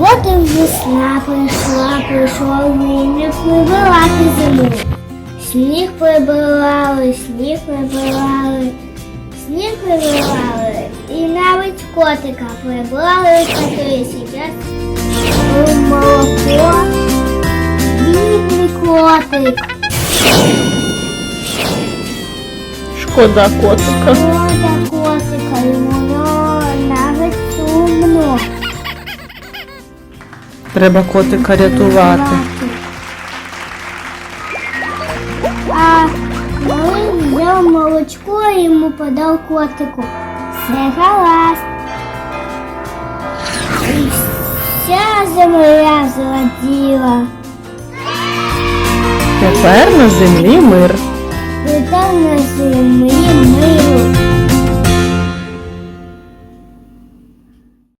От і весна прийшла, прийшов мені прибирати зиму. Сніг прибирали, сніг прибирали, сніг прибирали. І навіть котика прибрали, який сидять у молоко. Бідний котик. Шкода котика. Шкода Треба котика рятувати. А малий взяв молочко і йому подав котику. Все гаразд. І вся земля зраділа. Тепер на землі мир. Летав на землі